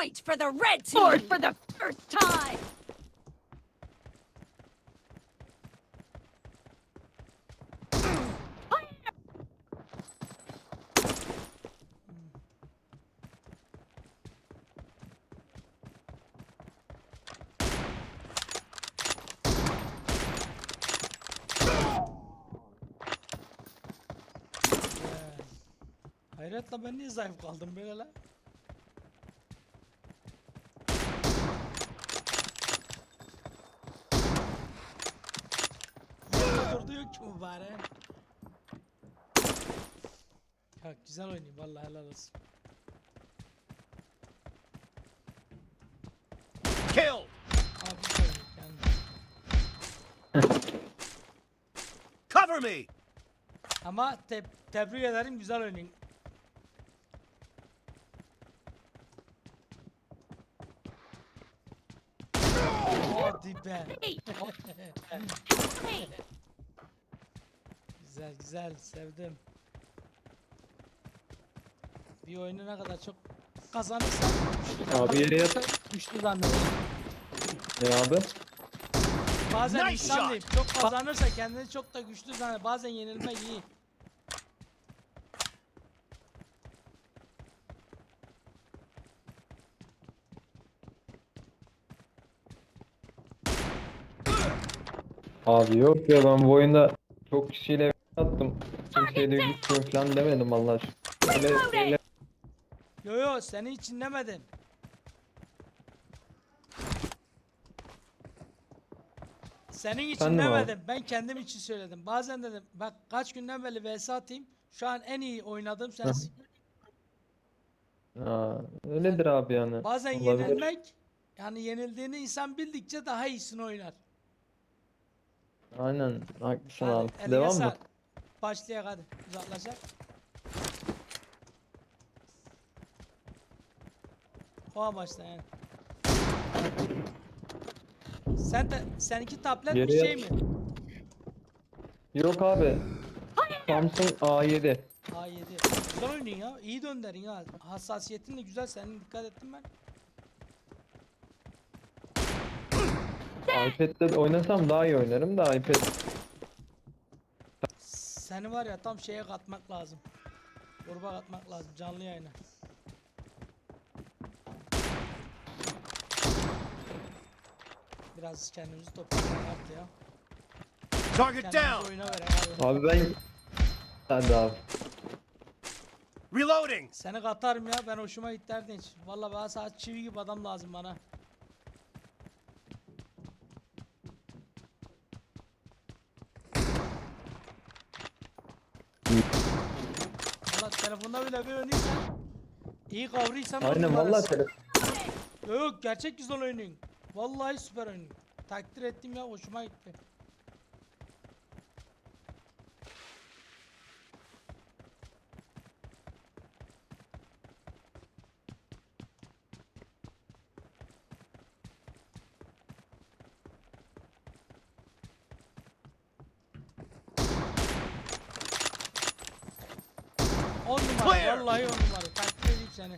point for the red team. Scored for the first time. Hayret la ben niye zayıf kaldım böyle la? Ki mübarek. Ya güzel oynuyor vallahi helal olsun. Kill! Abi güzel oynuyor kendi. Cover me! Ama te tebrik ederim güzel oynuyor. Hadi be. Güzel güzel sevdim. Bir oyunu ne kadar çok kazanırsan Abi yere yat. güçlü zannederim. Ne abi? Bazen Nice insan shot. değil, çok kazanırsa kendini çok da güçlü zanneder. Bazen yenilmek iyi. Abi yok ya ben bu oyunda çok kişiyle attım. Kimseye de gitmiyor falan demedim Allah aşkına. Öyle, öyle Yo yo seni hiç dinlemedim. Senin için Sen abi? demedim. Ben kendim için söyledim. Bazen dedim bak kaç günden beri vs atayım. Şu an en iyi oynadığım sensin. Aa, öyledir abi yani. Bazen Olabilir. yenilmek yani yenildiğini insan bildikçe daha iyisini oynar. Aynen haklısın abi. eline Devam mı? sağlık. Başlayak hadi. Uzaklaşak. O başla yani. Sen de seninki tablet bir Geriye şey mi? Yok abi. Samsung A7. A7. Güzel oynuyor ya. İyi döndürün ya. Hassasiyetin de güzel. Senin dikkat ettim ben. iPad'de oynasam daha iyi oynarım da iPad. Seni var ya tam şeye katmak lazım. Gruba katmak lazım. Canlı yayına. Biraz kendimizi toparlayalım artık ya. Target Kendimizi down! oyuna verelim abi. Abi ben... Hadi abi. Reloading! Seni katarım ya ben hoşuma gitti Erdinç. Valla bana saat çivi gibi adam lazım bana. Valla telefonda bile bir oynaysan iyi kavrıysan on Aynen vallahi telefon. Yok gerçek güzel oynuyorsun. Vallahi süper oynuyorsun. Takdir ettim ya hoşuma gitti. On numara Clear. vallahi on numara takdir edeyim seni.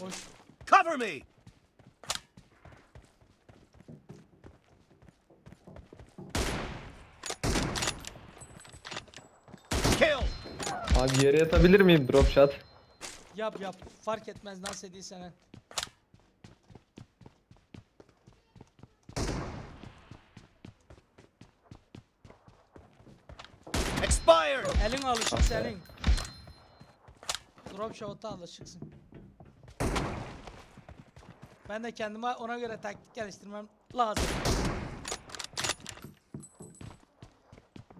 Hoş. Cover me! Kill! Abi yere yatabilir miyim drop shot? Yap yap. Fark etmez nasıl ediysen Expired! Elin alışık senin. Drop shot'a alışıksın. Ben de kendime ona göre taktik geliştirmem lazım.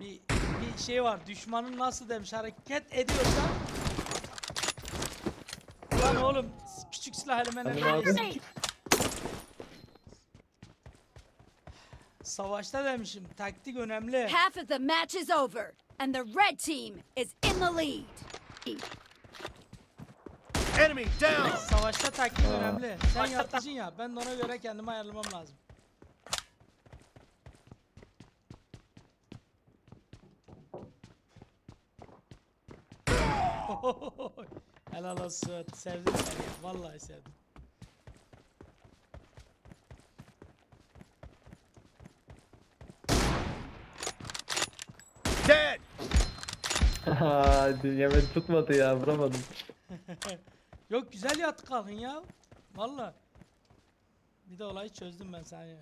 Bir, bir şey var. Düşmanın nasıl demiş hareket ediyorsa Lan oğlum küçük silah abi. Savaşta demişim taktik önemli. Half of the match is over, and the red team is in the lead. Enemy down! Savaşta taktik önemli. Sen yaratıcın ya ben de ona göre kendimi ayarlamam lazım. Helal olsun. Sevdim seni. Vallahi sevdim. Dead. Yemen tutmadı ya vuramadım. Yok güzel yattı kalkın ya. Vallahi. Bir de olayı çözdüm ben saniye.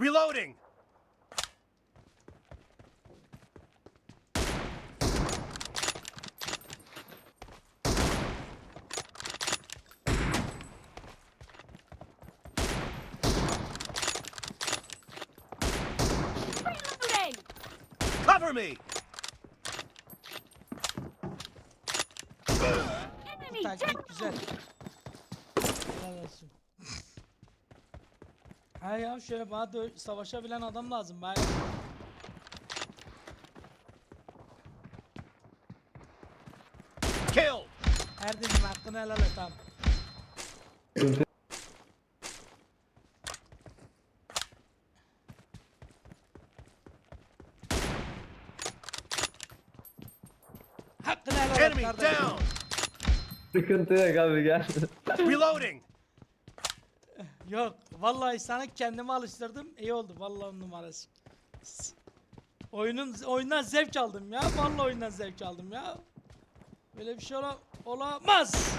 Reloading! Enemy Taktik güzel. Helal olsun. Ha ya şöyle bana dö- savaşabilen adam lazım. Ben Killed. her dedim hakkını helal et tamam. Hakkını helal et Enemy down. Sıkıntı yok abi gel. Reloading. Yok vallahi sana kendimi alıştırdım. İyi oldu vallahi on numarası. Oyunun oyundan zevk aldım ya. Vallahi oyundan zevk aldım ya. Böyle bir şey ola, olamaz.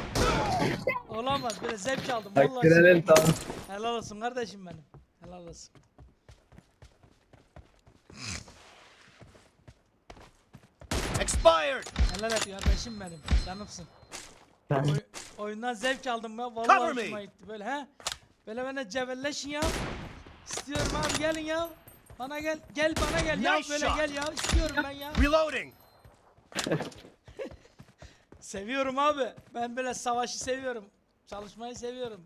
olamaz. Böyle zevk aldım. Vallahi. Helal olsun kardeşim benim. Helal olsun. Expired. Helal et kardeşim benim. Canımsın. Tamam. Oy- oyundan zevk aldım ya. Vallahi Cover me. hoşuma gitti. Böyle he. Böyle bana cebelleşin ya. İstiyorum abi gelin ya. Bana gel. Gel bana gel ya. Nice Böyle shot. gel ya. İstiyorum ben ya. Reloading. Seviyorum abi. Ben böyle savaşı seviyorum. Çalışmayı seviyorum.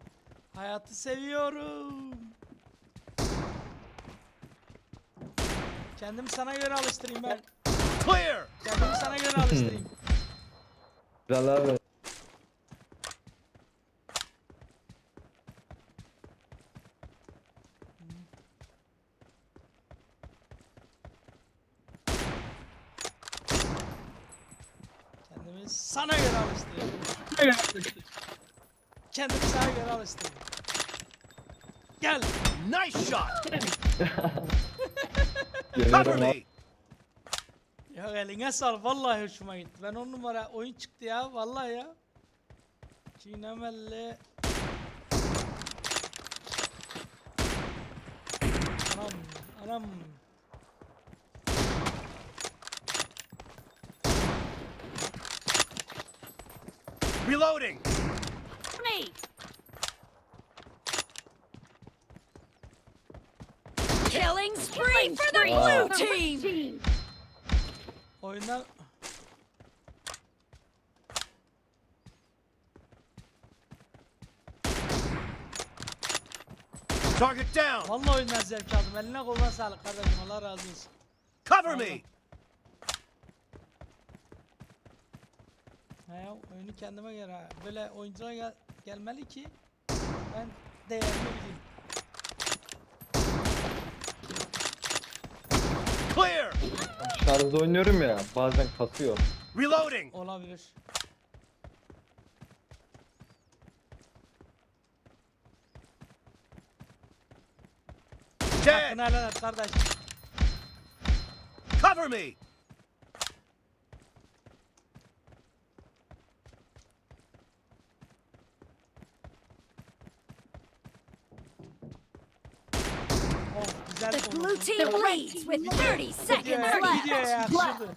Hayatı seviyorum. Kendimi sana göre alıştırayım ben. Clear. Kendimi sana göre alıştırayım. Güzel abi. Kendimi sana göre alıştırayım. Kendimi sana göre alıştırayım. Gel. Nice shot. Cover me. Ya eline sağ Vallahi hoşuma gitti. Ben on numara oyun çıktı ya. Vallahi ya. Çiğnemelli. Anam. Anam. Reloading. me! Killing spree for the blue team! Oyundan Target down. Vallahi oyundan zevk aldım. Eline koluna sağlık kardeşim. Allah razı olsun. Cover me. Ya, oyunu kendime göre ha. böyle oyuncular gel- gelmeli ki ben değerini bileyim. Clear. Şarjda oynuyorum ya bazen kasıyor. Reloading. Olabilir. Dead. Hakkını helal et kardeş. Cover me. Oh güzel The konu. Blue team leads with 30 seconds left. yakışırdı.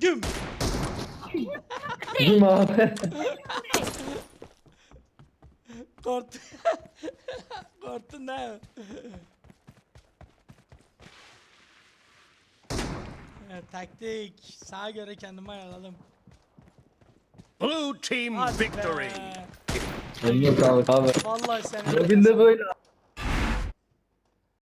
Güm. Mi abi? Kort. Korktun değil mi? Evet, taktik. Sağa göre kendimi ayarladım. Blue team victory. be. Eline sağlık abi. Vallahi sen Mobilde böyle